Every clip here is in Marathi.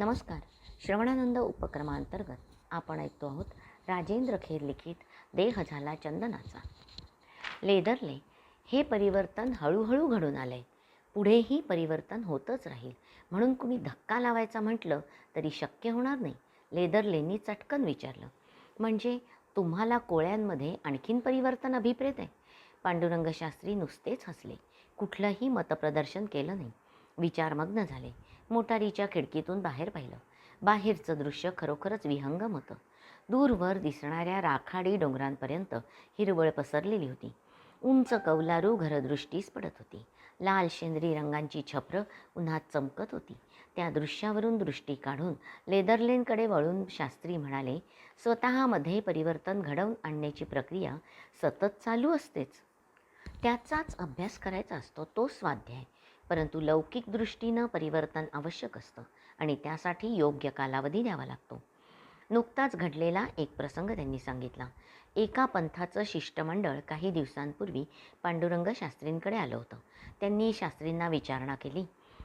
नमस्कार. श्रवणानंद उपक्रमांतर्गत आपण ऐकतो आहोत राजेंद्र खेर लिखित देह झाला चंदनाचा. लेदरले हे परिवर्तन हळूहळू घडून आले. पुढेही परिवर्तन होतच राहील. म्हणून कुणी धक्का लावायचा म्हटलं तरी शक्य होणार नाही लेदरलेंनी चटकन विचारलं. म्हणजे तुम्हाला कोळ्यांमध्ये आणखीन परिवर्तन अभिप्रेत आहे? पांडुरंगशास्त्री नुसतेच हसले. कुठलंही मतप्रदर्शन केलं नाही. विचारमग्न झाले. मोटारीच्या खिडकीतून बाहेर पाहिलं. बाहेरचं दृश्य खरोखरच विहंगम होतं. दूरवर दिसणाऱ्या राखाडी डोंगरांपर्यंत हिरवळ पसरलेली होती. उंच कौलारू घरदृष्टीस पडत होती. लाल शेंद्री रंगांची छपरं उन्हात चमकत होती. त्या दृश्यावरून दृष्टी काढून लेदरलेनकडे वळून शास्त्री म्हणाले स्वतःमध्ये परिवर्तन घडवून आणण्याची प्रक्रिया सतत चालू असतेच. त्याचाच अभ्यास करायचा असतो तो स्वाध्याय. परंतु लौकिक दृष्टीनं परिवर्तन आवश्यक असतं आणि त्यासाठी योग्य कालावधी द्यावा लागतो. नुकताच घडलेला एक प्रसंग त्यांनी सांगितला. एका पंथाचं शिष्टमंडळ काही दिवसांपूर्वी पांडुरंग शास्त्रींकडे आलं होतं. त्यांनी शास्त्रींना विचारणा केली.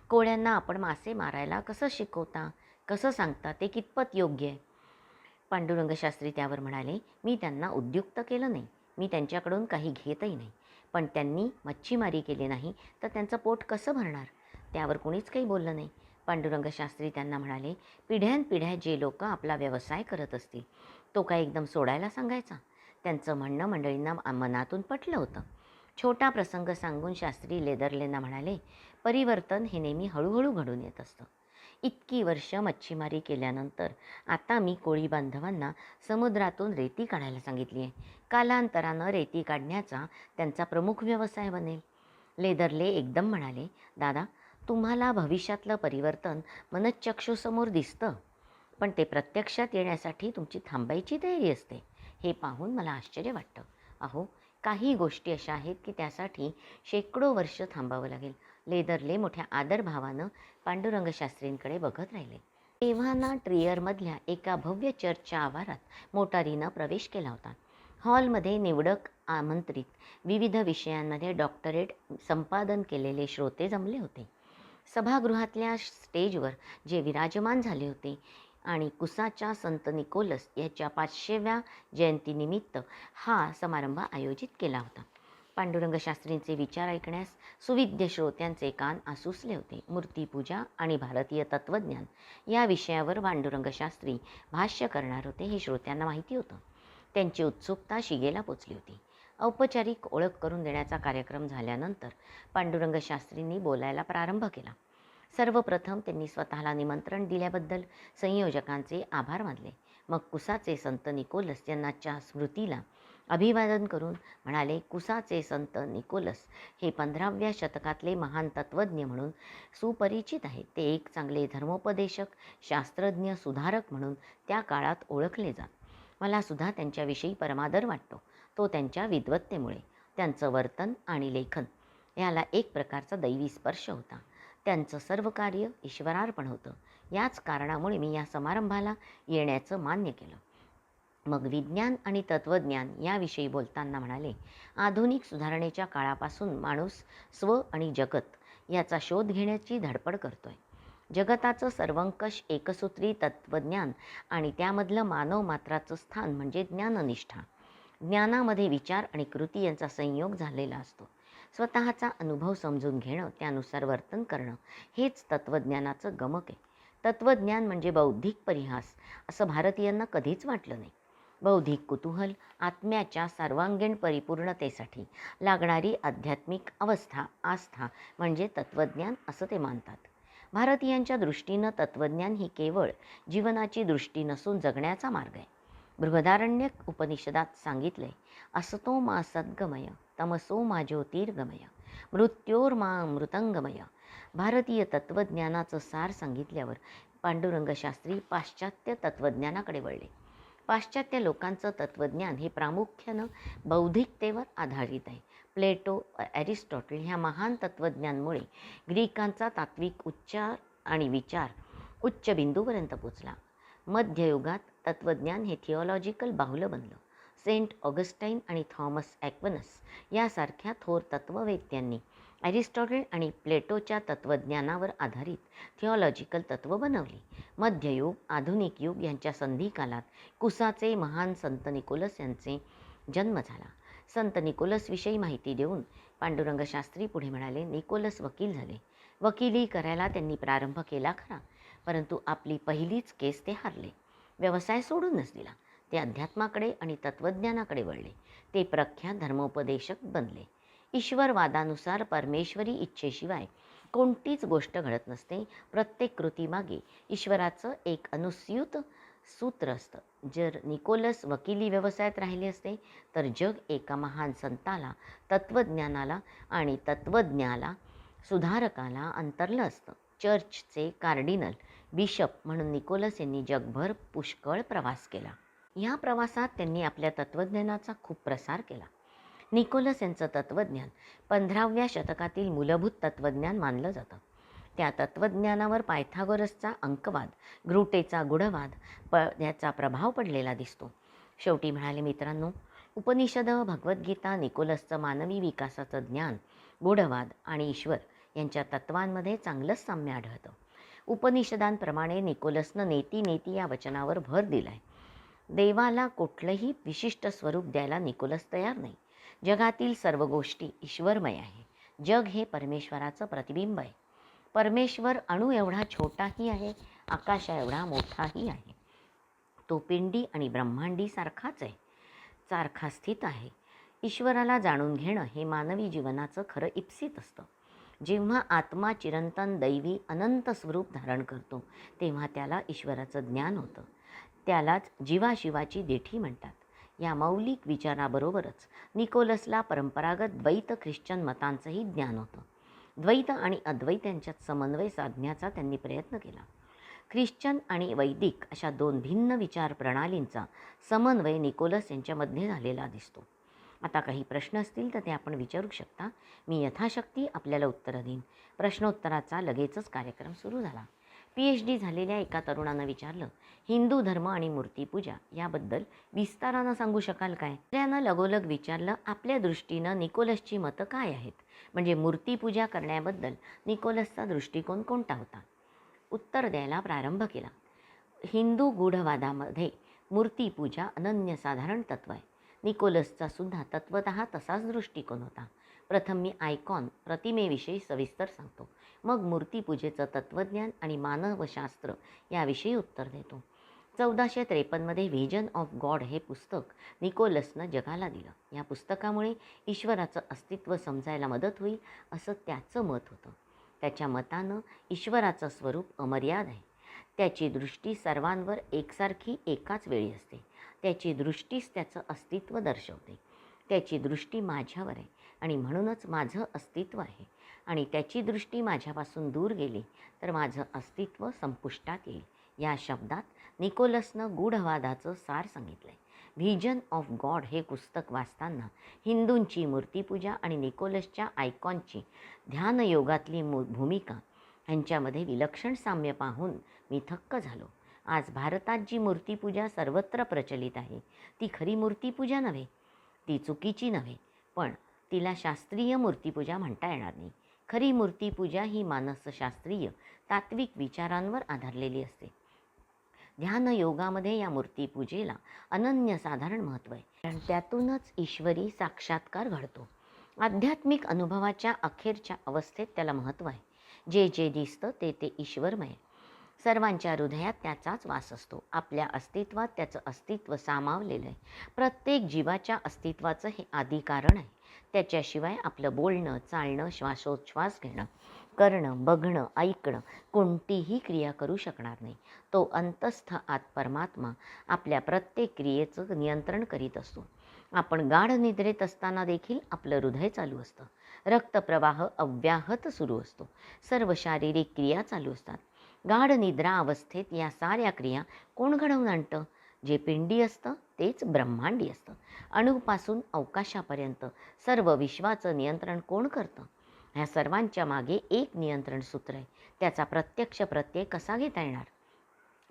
कोळ्यांना आपण मासे मारायला कसं शिकवता? कसं सांगता? ते कितपत योग्य आहे? पांडुरंग शास्त्री त्यावर म्हणाले मी त्यांना उद्युक्त केलं नाही. मी त्यांच्याकडून काही घेतही नाही. पण त्यांनी मच्छीमारी केली नाही तर त्यांचं पोट कसं भरणार? त्यावर कुणीच काही बोललं नाही. पांडुरंग शास्त्री त्यांना म्हणाले पिढ्यानपिढ्या जे लोक आपला व्यवसाय करत असतील तो काय एकदम सोडायला सांगायचा? त्यांचं म्हणणं मंडळींना मनातून पटलं होतं. छोटा प्रसंग सांगून शास्त्री लेदरलेंना म्हणाले परिवर्तन हे नेहमी हळूहळू घडून येत असतं. इतकी वर्ष मच्छीमारी केल्यानंतर आता मी कोळी बांधवांना समुद्रातून रेती काढायला सांगितली आहे. कालांतरानं रेती काढण्याचा त्यांचा प्रमुख व्यवसाय बनेल. लेदरले एकदम म्हणाले दादा तुम्हाला भविष्यातलं परिवर्तन मनच्चक्षुसमोर दिसतं पण ते प्रत्यक्षात येण्यासाठी तुमची थांबायची तयारी असते हे पाहून मला आश्चर्य वाटतं. अहो काही गोष्टी अशा आहेत की त्यासाठी शेकडो वर्ष थांबावं लागेल. लेदरले मोठ्या आदरभावानं पांडुरंग शास्त्रींकडे बघत राहिले. तेव्हाना ट्रियरमधल्या एका भव्य चर्चच्या आवारात मोटारीनं प्रवेश केला होता. हॉलमध्ये निवडक आमंत्रित विविध विषयांमध्ये डॉक्टरेट संपादन केलेले श्रोते जमले होते. सभागृहातल्या स्टेजवर जे विराजमान झाले होते आणि कुसाच्या संत निकोलस याच्या पाचशेव्या जयंतीनिमित्त हा समारंभ आयोजित केला होता. पांडुरंग शास्त्रींचे विचार ऐकण्यास सुविद्य श्रोत्यांचे कान आसुसले होते. मूर्तीपूजा आणि भारतीय तत्त्वज्ञान या विषयावर पांडुरंग शास्त्री भाष्य करणार होते हे श्रोत्यांना माहिती होतं. त्यांची उत्सुकता शिगेला पोचली होती. औपचारिक ओळख करून देण्याचा कार्यक्रम झाल्यानंतर पांडुरंग शास्त्रींनी बोलायला प्रारंभ केला. सर्वप्रथम त्यांनी स्वतःला निमंत्रण दिल्याबद्दल संयोजकांचे आभार मानले. मग कुसाचे संत निकोलस यांनाच्या स्मृतीला अभिवादन करून म्हणाले कुसाचे संत निकोलस हे पंधराव्या शतकातले महान तत्त्वज्ञ म्हणून सुपरिचित आहेत. ते एक चांगले धर्मोपदेशक शास्त्रज्ञ सुधारक म्हणून त्या काळात ओळखले जात. मला सुद्धा त्यांच्याविषयी परमादर वाटतो. तो त्यांच्या विद्वत्तेमुळे त्यांचं वर्तन आणि लेखन याला एक प्रकारचा दैवी स्पर्श होता. त्यांचं सर्व कार्य ईश्वरार्पण होतं. याच कारणामुळे मी या समारंभाला येण्याचं मान्य केलं. मग विज्ञान आणि तत्त्वज्ञान याविषयी बोलताना म्हणाले आधुनिक सुधारणेच्या काळापासून माणूस स्व आणि जगत याचा शोध घेण्याची धडपड करतोय. जगताचं सर्वंकष एकसूत्री तत्त्वज्ञान आणि त्यामधलं मानव मात्राचं स्थान म्हणजे ज्ञाननिष्ठा. ज्ञानामध्ये विचार आणि कृती यांचा संयोग झालेला असतो. स्वतःचा अनुभव समजून घेणं त्यानुसार वर्तन करणं हेच तत्त्वज्ञानाचं गमक आहे. तत्त्वज्ञान म्हणजे बौद्धिक परिहास असं भारतीयांना कधीच वाटलं नाही. बौद्धिक कुतूहल आत्म्याच्या सर्वांगीण परिपूर्णतेसाठी लागणारी आध्यात्मिक अवस्था आस्था म्हणजे तत्त्वज्ञान असं ते मानतात. भारतीयांच्या दृष्टीनं तत्त्वज्ञान ही केवळ जीवनाची दृष्टी नसून जगण्याचा मार्ग आहे. बृहदारण्यक उपनिषदात सांगितले असतो मा सद्गमय तमसो मा ज्योतिर्गमय मृत्योर मा मृतंगमय. भारतीय तत्त्वज्ञानाचं सार सांगितल्यावर पांडुरंगशास्त्री पाश्चात्य तत्त्वज्ञानाकडे वळले. पाश्चात्य लोकांचं तत्त्वज्ञान हे प्रामुख्यानं बौद्धिकतेवर आधारित आहे. प्लेटो ॲरिस्टॉटल ह्या महान तत्त्वज्ञांमुळे ग्रीकांचा तात्विक उच्चार आणि विचार उच्च बिंदूपर्यंत पोचला. मध्ययुगात तत्त्वज्ञान हे थिओलॉजिकल बाहुलं बनलं. सेंट ऑगस्टाईन आणि थॉमस ॲक्वनस यासारख्या थोर तत्त्ववेत्यांनी ॲरिस्टॉटल आणि प्लेटोच्या तत्त्वज्ञानावर आधारित थिओलॉजिकल तत्त्व बनवली. मध्ययुग आधुनिक युग यांच्या संधिकालात कुसाचे महान संत निकोलस यांचे जन्म झाला. संत निकोलसविषयी माहिती देऊन पांडुरंग शास्त्री पुढे म्हणाले निकोलस वकील झाले. वकिली करायला त्यांनी प्रारंभ केला खरा परंतु आपली पहिलीच केस ते हारले. व्यवसाय सोडूनच दिला. ते अध्यात्माकडे आणि तत्त्वज्ञानाकडे वळले. ते प्रख्यात धर्मोपदेशक बनले. ईश्वरवादानुसार परमेश्वरी इच्छेशिवाय कोणतीच गोष्ट घडत नसते. प्रत्येक कृतीमागे ईश्वराचं एक अनुस्यूत सूत्र असतं. जर निकोलस वकिली व्यवसायात राहिले असते तर जग एका महान संताला तत्त्वज्ञानाला आणि तत्त्वज्ञाला सुधारकाला अंतरलं असतं. चर्चचे कार्डिनल बिशप म्हणून निकोलस यांनी जगभर पुष्कळ प्रवास केला. या प्रवासात त्यांनी आपल्या तत्त्वज्ञानाचा खूप प्रसार केला. निकोलस यांचं तत्त्वज्ञान. पंधराव्या शतकातील मूलभूत तत्त्वज्ञान मानलं जातं. त्या तत्त्वज्ञानावर पायथागोरसचा अंकवाद ग्रुटेचा गुढवाद प याचा प्रभाव पडलेला दिसतो. शेवटी म्हणाले मित्रांनो उपनिषद भगवद्गीता निकोलसचं मानवी विकासाचं ज्ञान गुढवाद आणि ईश्वर यांच्या तत्वांमध्ये चांगलंच साम्य आढळतं. उपनिषदांप्रमाणे निकोलसनं नेती नेती या वचनावर भर दिला आहे देवाला कुठलंही विशिष्ट स्वरूप द्यायला निकोलस तयार नाही. जगातील सर्व गोष्टी ईश्वरमय आहे. जग हे परमेश्वराचं प्रतिबिंब आहे. परमेश्वर अणू एवढा छोटाही आहे आकाशा एवढा मोठाही आहे. तो पिंडी आणि ब्रह्मांडी सारखाच आहे. सारखा स्थित आहे. ईश्वराला जाणून घेणं हे मानवी जीवनाचं खरं इप्सित असतं. जेव्हा आत्मा चिरंतन दैवी अनंत स्वरूप धारण करतो तेव्हा त्याला ईश्वराचं ज्ञान होतं. त्यालाच जीवाशिवाची देठी म्हणतात. या मौलिक विचाराबरोबरच निकोलसला परंपरागत द्वैत ख्रिश्चन मतांचंही ज्ञान होतं. द्वैत आणि अद्वैत यांच्यात समन्वय साधण्याचा त्यांनी प्रयत्न केला. ख्रिश्चन आणि वैदिक अशा दोन भिन्न विचार प्रणालींचा समन्वय निकोलस यांच्यामध्ये झालेला दिसतो. आता काही प्रश्न असतील तर ते आपण विचारू शकता. मी यथाशक्ती आपल्याला उत्तरं देईन. प्रश्नोत्तराचा लगेचच कार्यक्रम सुरू झाला. पी एच डी झालेल्या एका तरुणानं विचारलं हिंदू धर्म आणि मूर्तीपूजा याबद्दल विस्तारानं सांगू शकाल काय? त्यानं लगोलग विचारलं आपल्या दृष्टीनं निकोलसची मतं काय आहेत? म्हणजे मूर्तीपूजा करण्याबद्दल निकोलसचा दृष्टिकोन कोणता होता? उत्तर द्यायला प्रारंभ केला हिंदू गूढवादामध्ये मूर्तीपूजा अनन्यसाधारण तत्व आहे. निकोलसचा सुद्धा तत्वत तसाच दृष्टिकोन होता. प्रथम मी आयकॉन प्रतिमेविषयी सविस्तर सांगतो. मग मूर्तीपूजेचं तत्त्वज्ञान आणि मानवशास्त्र याविषयी उत्तर देतो. चौदाशे त्रेपन्नमध्ये व्हिजन ऑफ गॉड हे पुस्तक निकोलसनं जगाला दिलं. या पुस्तकामुळे ईश्वराचं अस्तित्व समजायला मदत होईल असं त्याचं मत होतं. त्याच्या मतानं ईश्वराचं स्वरूप अमर्याद आहे. त्याची दृष्टी सर्वांवर एकसारखी एकाच वेळी असते. त्याची दृष्टीच त्याचं अस्तित्व दर्शवते. त्याची दृष्टी माझ्यावर आहे. आणि म्हणूनच माझं अस्तित्व आहे. आणि त्याची दृष्टी माझ्यापासून दूर गेली तर माझं अस्तित्व संपुष्टात येईल. या शब्दात निकोलसनं गूढवादाचं सार सांगितलं आहे व्हिजन ऑफ गॉड हे पुस्तक वाचताना हिंदूंची मूर्तीपूजा आणि निकोलसच्या आयकॉनची ध्यानयोगातली मू भूमिका ह्यांच्यामध्ये विलक्षण साम्य पाहून मी थक्क झालो. आज भारतात जी मूर्तीपूजा सर्वत्र प्रचलित आहे ती खरी मूर्तीपूजा नव्हे ती चुकीची नव्हे पण तिला शास्त्रीय मूर्तीपूजा म्हणता येणार नाही. खरी मूर्तीपूजा ही मानसशास्त्रीय तात्विक विचारांवर आधारलेली असते. ध्यान योगामध्ये या मूर्तीपूजेला अनन्यसाधारण महत्त्व आहे. कारण त्यातूनच ईश्वरी साक्षात्कार घडतो. आध्यात्मिक अनुभवाच्या अखेरच्या अवस्थेत त्याला महत्त्व आहे. जे जे दिसतं ते ते ईश्वरमय सर्वांच्या हृदयात त्याचाच वास असतो. आपल्या अस्तित्वात त्याचं अस्तित्व सामावलेलं आहे. प्रत्येक जीवाच्या अस्तित्वाचं हे आदी कारण आहे. त्याच्याशिवाय आपलं बोलणं चालणं श्वासोच्छ्वास घेणं करणं बघणं ऐकणं कोणतीही क्रिया करू शकणार नाही. तो अंतस्थ आत परमात्मा आपल्या प्रत्येक क्रियेचं नियंत्रण करीत असतो. आपण गाढ निद्रेत असताना देखील आपलं हृदय चालू असतं. रक्तप्रवाह अव्याहत सुरू असतो. सर्व शारीरिक क्रिया चालू असतात. गाढ निद्रा अवस्थेत या साऱ्या क्रिया कोण घडवून आणतं? जे पिंडी असतं तेच ब्रह्मांडी असतं. अणूपासून अवकाशापर्यंत सर्व विश्वाचं नियंत्रण कोण करतं? ह्या सर्वांच्या मागे एक नियंत्रण सूत्र आहे. त्याचा प्रत्यक्ष प्रत्यय कसा घेता येणार?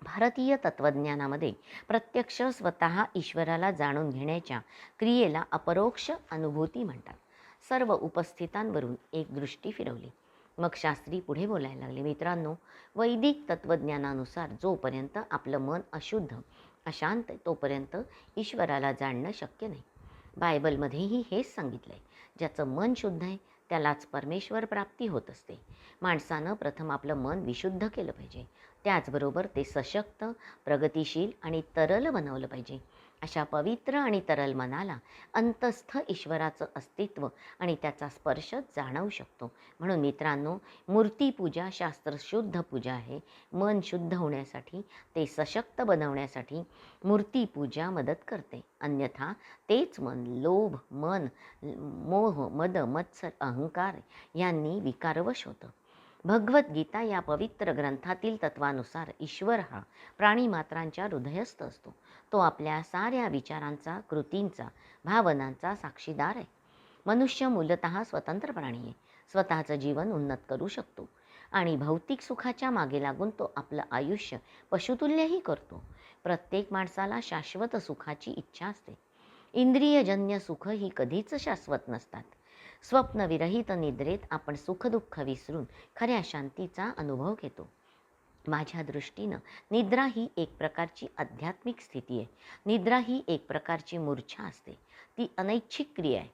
भारतीय तत्त्वज्ञानामध्ये प्रत्यक्ष स्वतः ईश्वराला जाणून घेण्याच्या क्रियेला अपरोक्ष अनुभूती म्हणतात. सर्व उपस्थितांवरून एक दृष्टी फिरवली. मग शास्त्री पुढे बोलायला लागले मित्रांनो वैदिक तत्त्वज्ञानानुसार जोपर्यंत आपलं मन अशुद्ध अशांत आहे, तोपर्यंत ईश्वराला जाणणं शक्य नाही. बायबलमध्येही हेच सांगितलं आहे ज्याचं मन शुद्ध आहे त्यालाच परमेश्वर प्राप्ती होत असते. माणसानं प्रथम आपलं मन विशुद्ध केलं पाहिजे. त्याचबरोबर ते सशक्त प्रगतिशील आणि तरल बनवलं पाहिजे. अशा पवित्र आणि तरल मनाला अंतस्थ ईश्वराचं अस्तित्व आणि त्याचा स्पर्श जाणवू शकतो. म्हणून मित्रांनो मूर्तीपूजा शास्त्रशुद्ध पूजा आहे. मन शुद्ध होण्यासाठी ते सशक्त बनवण्यासाठी मूर्तीपूजा मदत करते. अन्यथा तेच मन लोभ मन मोह मद मत्सर अहंकार यांनी विकारवश होतं. भगवद्गीता या पवित्र ग्रंथातील तत्वानुसार ईश्वर हा प्राणीमात्रांच्या हृदयस्थ असतो. तो आपल्या साऱ्या विचारांचा कृतींचा भावनांचा साक्षीदार आहे. मनुष्य मूलतः स्वतंत्र प्राणी आहे. स्वतःचं जीवन उन्नत करू शकतो आणि भौतिक सुखाच्या मागे लागून तो आपलं आयुष्य पशुतुल्यही करतो. प्रत्येक माणसाला शाश्वत सुखाची इच्छा असते. इंद्रियजन्य सुख ही कधीच शाश्वत नसतात. स्वप्नविरहित निद्रेत आपण सुखदुःख विसरून खऱ्या शांतीचा अनुभव घेतो. माझ्या दृष्टीनं निद्रा ही एक प्रकारची आध्यात्मिक स्थिती आहे. निद्रा ही एक प्रकारची मूर्छा असते. ती अनैच्छिक क्रिया आहे.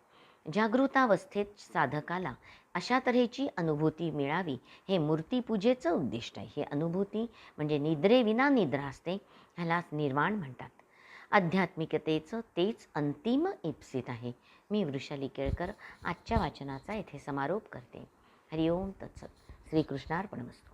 जागृतावस्थेत साधकाला अशा तऱ्हेची अनुभूती मिळावी हे मूर्तीपूजेचं उद्दिष्ट आहे. ही अनुभूती म्हणजे निद्रेविना निद्रा असते ह्यालाच निर्वाण म्हणतात. आध्यात्मिकतेचं तेच अंतिम इप्सित आहे. मी वृषाली केळकर आजच्या वाचनाचा येथे समारोप करते. हरिओम तत्सत. श्रीकृष्णार्पणमस्तू.